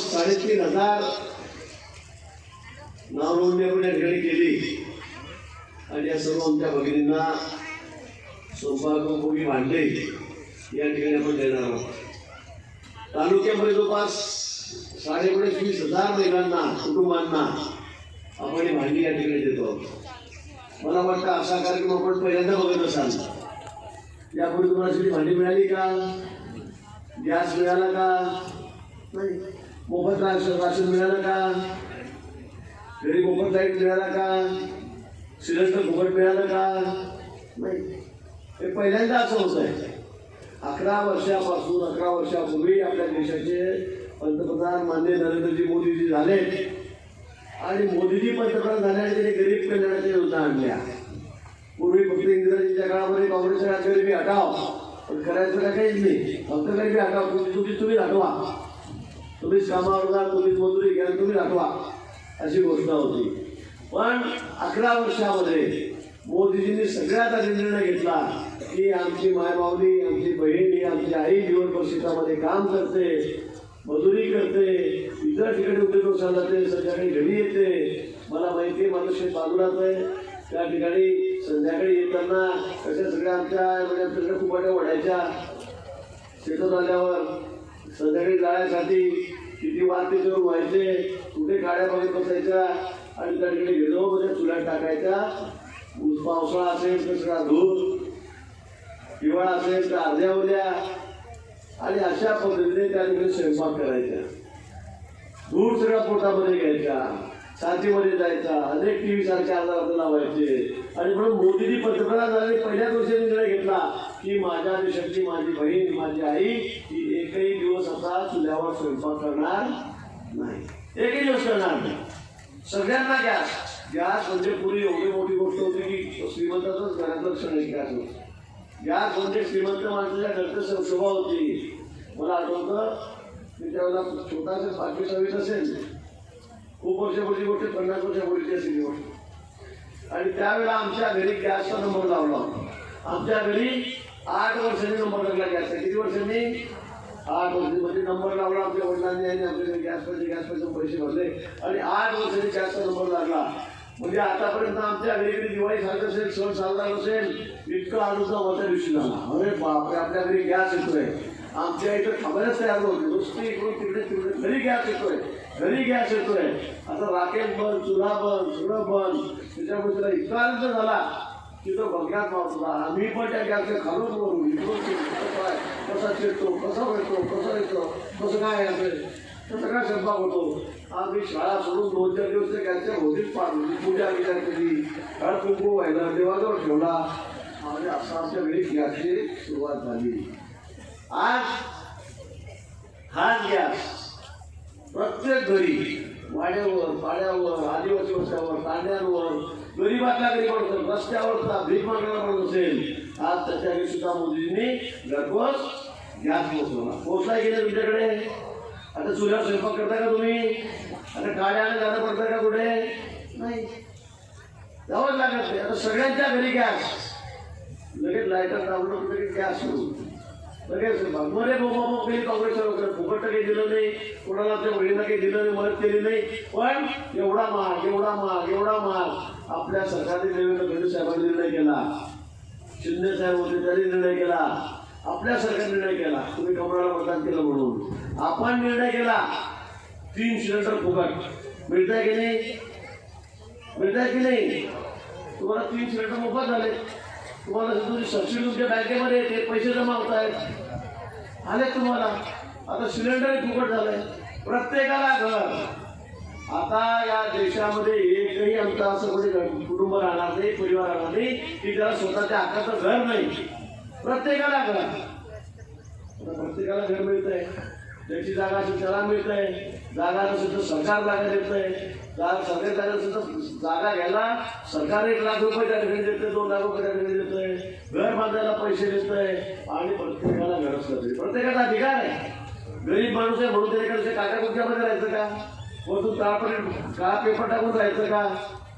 जवळपास साडेतीन हजार नावनोंदणी आपण या ठिकाणी केली. आणि या सर्व आमच्या भगिनींना सौभाग्यभोगी भांडे या ठिकाणी आपण देणार आहोत. तालुक्यामध्ये जवळपास साडेपणे वीस हजार महिलांना कुटुंबांना आपण ही भांडी या ठिकाणी देतो आहोत. मला वाटतं असा कार्यक्रम आपण पहिल्यांदा बघत असाल. यापूर्वी तुम्हाला भांडी मिळाली का? गॅस मिळाला का? नाही मोफत राशन राशन मिळालं का? घरी मोफत लाइट मिळाला का? सिलेंडर मोफत मिळालं का? नाही. हे पहिल्यांदा असं होत आहे. अकरा वर्षापासून अकरा वर्षापूर्वी आपल्या देशाचे पंतप्रधान माननीय नरेंद्रजी मोदीजी झाले. आणि मोदीजी पंतप्रधान झाल्याने त्यांनी गरीब कल्याणाच्या योजना आणल्या पूर्वी फक्त इंग्रजीच्या काळामध्ये काँग्रेसच्या गरीबी हटाव. पण करायचं का काहीच नाही. फक्त गरीबी हटाव. तुम्ही तुम्ही तुम्ही हटवा. तुम्ही कामावर तुम्ही मजुरी घ्या तुम्ही राखवा अशी घोषणा होती. पण अकरा वर्षामध्ये मोदीजींनी सगळ्यात आधी निर्णय घेतला की आमची मायबावली आमची बहिणी आमची आई जीवन शेतामध्ये काम करते मजुरी करते इतर ठिकाणी उद्योग जाते संध्याकाळी घरी येते. मला माहिती आहे माझं शेत बाजूलाच आहे. त्या ठिकाणी संध्याकाळी येताना कशा सगळ्या आमच्या म्हणजे सगळ्या कुपाट्या ओढायच्या. शेतात आल्यावर संध्याकाळी जाण्यासाठी किती वाद त्याच्यावर व्हायचे कुठे गाड्या बघत बसायच्या आणि त्या ठिकाणी गेलो म्हणजे चुलात टाकायच्या. ऊस पावसाळा असेल तर सगळा धूर हिवाळा असेल तर अर्ध्या उद्या आणि अशा पद्धतीने त्या ठिकाणी स्वयंपाक करायचा दूर सगळ्या पोटामध्ये घ्यायचा. शांतीमध्ये जायचा. अनेक टी व्ही सारखे आजार व्हायचे आणि म्हणून मोदीजी पंतप्रधान झाले पहिल्याच वर्षी निर्णय घेतला की माझ्या देशातली माझी बहीण माझी आई ही एकही दिवस आता चुल्यावर स्वयंपाक करणार नाही. एकही दिवस करणार नाही. सगळ्यांना गॅस. गॅस म्हणजे पूर्वी एवढी मोठी गोष्ट होती की श्रीमंताचंच घरातलं क्षण आहे गॅस होतं. गॅस म्हणजे श्रीमंत माणसाच्या घरचं शोभा होती. मला आठवतं की त्यावेळेला छोटासा पाचवी सव्वीस असेल खूप वर्षापूर्वी गोष्ट पन्नास वर्षापूर्वीची असेल गोष्ट. आणि त्यावेळेला आमच्या घरी गॅसचा नंबर लावला होता. आमच्या घरी आठ वर्षांनी नंबर लागला गॅसचा. किती वर्षांनी? आठ वर्षांनी म्हणजे नंबर लावला आमच्या वडिलांनी आणि आमच्या गॅस पाहिजे गॅस पाहिजे पैसे भरले. आणि आठ वर्षांनी गॅसचा नंबर लागला. म्हणजे आतापर्यंत आमच्या घरी घरी दिवाळी साजरा असेल सण साजरा असेल इतकं आनंद होत्या दिवशी झाला अरे बापरे आपल्या घरी गॅस येतोय. आमच्या इथं खबरच तयार होते नुसते इकडून तिकडे तिकडे घरी गॅस येतोय. घरी गॅस येतोय. आता राखेल बंद चुला बंद सगळं बंद. त्याच्यामुळे तुला इतका आनंद झाला की तो बघण्यात वाचला आम्ही पण त्या गॅसच्या खालून वरून इकडून कसं कसा चिरतो कसा भेटतो कसं येतो कसं काय येतोय तर सगळा स्वयंपाक होतो? आम्ही शाळा सोडून दोन चार दिवस त्या गॅसच्या होतीच पाडली. पूजा विचार केली हळद कुंकू व्हायला देवाजवळ ठेवला. आणि असं आमच्या घरी गॅसची सुरुवात झाली. आज हाच गॅस. प्रत्येक घरी वाड्यावर पाड्यावर आदिवासी वस्त्यावर तांड्यांवर गरीबातल्या गरीब असेल रस्त्यावर भीक मागणारा म्हणत असेल आज त्याच्या सुद्धा मोदींनी घरपोच गॅस पोचवला पोचला गेलं तुमच्याकडे? आता चुल्यावर स्वयंपाक करता का तुम्ही? आता काड्याने जाणं पडतं का कुठे? नाही. जावंच लागत नाही आता सगळ्यांच्या घरी गॅस. लगेच लायटर दाबलं तरी लगेच गॅस सुरू. लगेच मध्ये बोंबाबोंब केली काँग्रेसच्या लोकांना फुकट काही दिलं नाही कोणाला आपल्या वडिलांना काही दिलं नाही मदत केली नाही. पण एवढा माल एवढा माल एवढा माल आपल्या सरकारने देवेंद्र फडणवीस साहेबांनी निर्णय केला. शिंदे साहेब होते त्यांनी निर्णय केला. आपल्या सरकारने निर्णय केला. तुम्ही कमराला मतदान केलं म्हणून. आपण निर्णय केला. तीन सिलेंडर फुकट. मिळताय की नाही? मिळताय की नाही? तुम्हाला तीन सिलेंडर मोफत झाले. तुम्हाला तुमची सबसिडी तुमच्या बँकेमध्ये येते पैसे जमा होत आहेत आले तुम्हाला. आता सिलेंडर फुकट झालंय. प्रत्येकाला घर. आता या देशामध्ये एकही आमचा असं कोणी कुटुंब राहणार नाही परिवार राहणार नाही की त्याला स्वतःच्या हक्काचं घर नाही. प्रत्येकाला घर. प्रत्येकाला घर मिळत आहे ज्याची जागा असेल त्याला मिळत आहे नसेल सुद्धा सरकार जागा देत जागा सरकारी जागा सुद्धा जागा घ्यायला सरकार एक लाख रुपये त्या ठिकाणी देतंय दोन लाख रुपये त्या ठिकाणी देतंय घर बांधायला पैसे देतंय आणि प्रत्येकाला घरच करते प्रत्येकाचा अधिकार आहे. गरीब माणूस आहे म्हणून त्याच्याकडे काका कुठच्यामध्ये राहायचं का? वरतून तू काळा पेपर टाकून राहायचं का?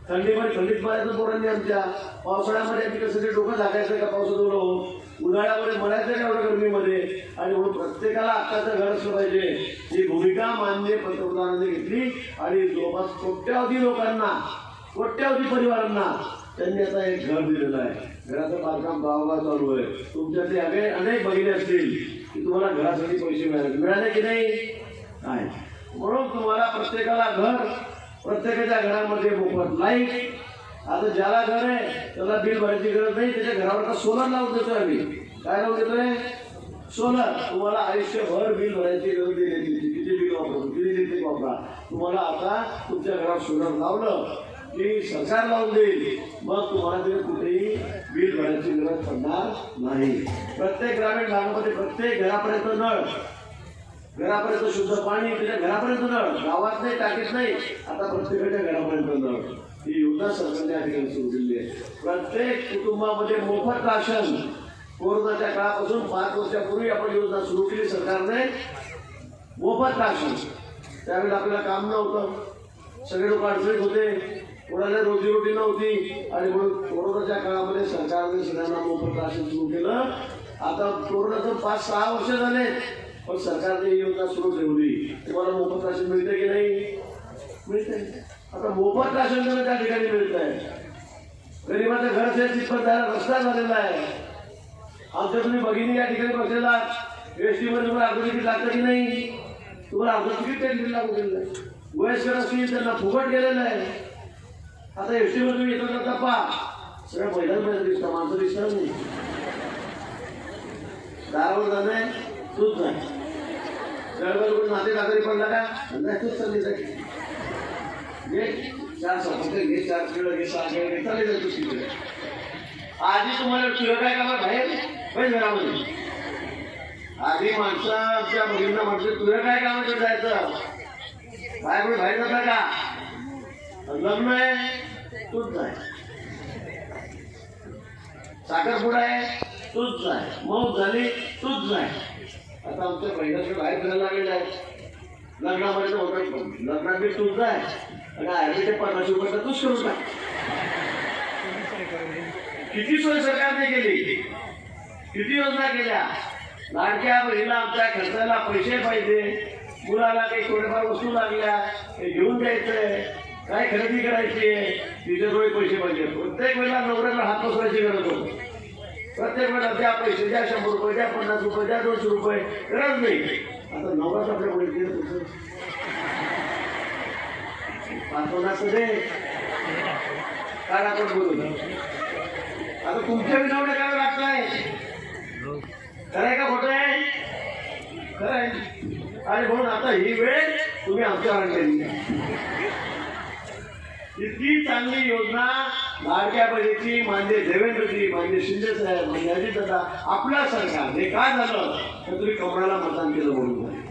थंडीमध्ये थंडीत मारायचं पोरांनी आमच्या. पावसाळ्यामध्ये आम्ही कसं ते डोकं झाकायचं का पावसात उडवून उन्हाळ्यामध्ये मरायचं का एवढं गरमीमध्ये? आणि म्हणून प्रत्येकाला आत्ताचं घर असलं पाहिजे. ही भूमिका मान्य पंतप्रधानांनी घेतली. आणि जवळपास कोट्यावधी लोकांना कोट्यावधी परिवारांना त्यांनी आता एक घर दिलेलं आहे. घराचं बांधकाम गावगाव चालू आहे. तुमच्यातले अगे अनेक बहिणी असतील की तुम्हाला घरासाठी पैसे मिळाले. मिळाले की नाही? नाही. म्हणून तुम्हाला प्रत्येकाला घर प्रत्येकाच्या घरामध्ये मोफत लाइट आता ज्याला घर आहे त्याला बिल भरायची गरज नाही त्याच्या घरावर का सोलर लावून देतोय आम्ही. काय लावून देतोय? सोलर तुम्हाला आयुष्यभर बिल भरायची गरज दिलेली त्याची. किती बिल वापरतो किती इलेक्ट्रिक वापरा? तुम्हाला आता तुमच्या घरात सोलर लावलं की सरकार लावून देईल. मग तुम्हाला तिथे कुठेही बिल भरायची गरज पडणार नाही. प्रत्येक ग्रामीण भागामध्ये प्रत्येक घरापर्यंत नळ. घरापर्यंत शुद्ध पाणी त्याच्या घरापर्यंत नळ गावात नाही टाकीत नाही. आता प्रत्येकाच्या घरापर्यंत नळ. ही योजना सरकारने या ठिकाणी सुरू केली आहे. प्रत्येक कुटुंबामध्ये मोफत राशन. कोरोनाच्या काळापासून पाच वर्षापूर्वी आपण योजना सुरू केली सरकारने. मोफत राशन. त्यावेळेला आपल्याला काम नव्हतं. सगळे लोक अडचणीत होते. कोणाला रोजीरोटी नव्हती. आणि म्हणून कोरोनाच्या काळामध्ये सरकारने सगळ्यांना मोफत राशन सुरू केलं. आता कोरोनाचं पाच सहा वर्ष झाले. पण सरकारने योजना सुरू ठेवली. तुम्हाला मोफत राशन मिळतं की नाही? मिळते आता मोफत राशन त्यांना त्या ठिकाणी मिळत आहे गरिबाचं घर असेल तिथपर्यंत जायला रस्ता झालेला आहे. आमच्या तुम्ही भगिनी या ठिकाणी बसलेला एस टी मध्ये तुम्हाला अर्ध तिकीट लागतं की नाही? तुम्हाला अर्ध तिकीट त्यांनी लागू केलेलं आहे. वयस्कर असतील त्यांना फुकट गेलेलं आहे. आता एस टी मध्ये तुम्ही येतो का तपा. सगळ्या महिलांमध्ये दिसतं माणसं दिसतात नाही. दारावर जाणे तूच नाही जळगाव कोणी नाते दाखली पडला का नाही तूच चालली जाईल घे चार सपाटे घे चार किलो घे सहा किलो घे चालली जाईल तू तिकडे आधी तुम्हाला तुझं काय का बाहेर? बाहेर घरामध्ये. आधी माणसं आमच्या मुलींना म्हटलं तुझं काय काम जायचं? बाहेर कुठे बाहेर जाता का? लग्न आहे तूच जाय साखरपुडा आहे तूच जाय मऊ झाली तूच जाय आता आमच्या महिन्याकडे बाहेर फिरायला लागलेलं आहे? लग्नामध्ये तर होतं पण लग्नात बी तुझा आहे. आणि आयडीचे पन्नास रुपये तर तूच करून टाक किती सोय सरकारने केली? किती योजना केल्या? लाडक्या बहिणीला आमच्या खर्चाला पैसे पाहिजे. मुलाला काही थोडेफार वस्तू लागल्या. हे घेऊन द्यायचंय. काय खरेदी करायची आहे? तिथे थोडे पैसे पाहिजे. प्रत्येक वेळेला नवऱ्याला हात बसवायची गरज होती. प्रत्येक वेळेला द्या पैसे द्या शंभर रुपये द्या पन्नास रुपये द्या दोनशे रुपये. गरज नाही. आता नवराच आपल्याकडे पैसे तुझं पाच पन्नास दे काय आपण बोलू? आता तुमच्या विनवण्या काय लागताय खरं आहे का खोटं आहे? खरं आहे. आणि म्हणून आता ही वेळ तुम्ही आमच्या आणलेली इतकी चांगली योजना लाडक्या बहिणीची मान्य देवेंद्रजी मान्य शिंदे साहेब मान्य अजित दादा आपल्या सरकार हे काय झालं? तर तुम्ही कमळाला मतदान केलं म्हणून.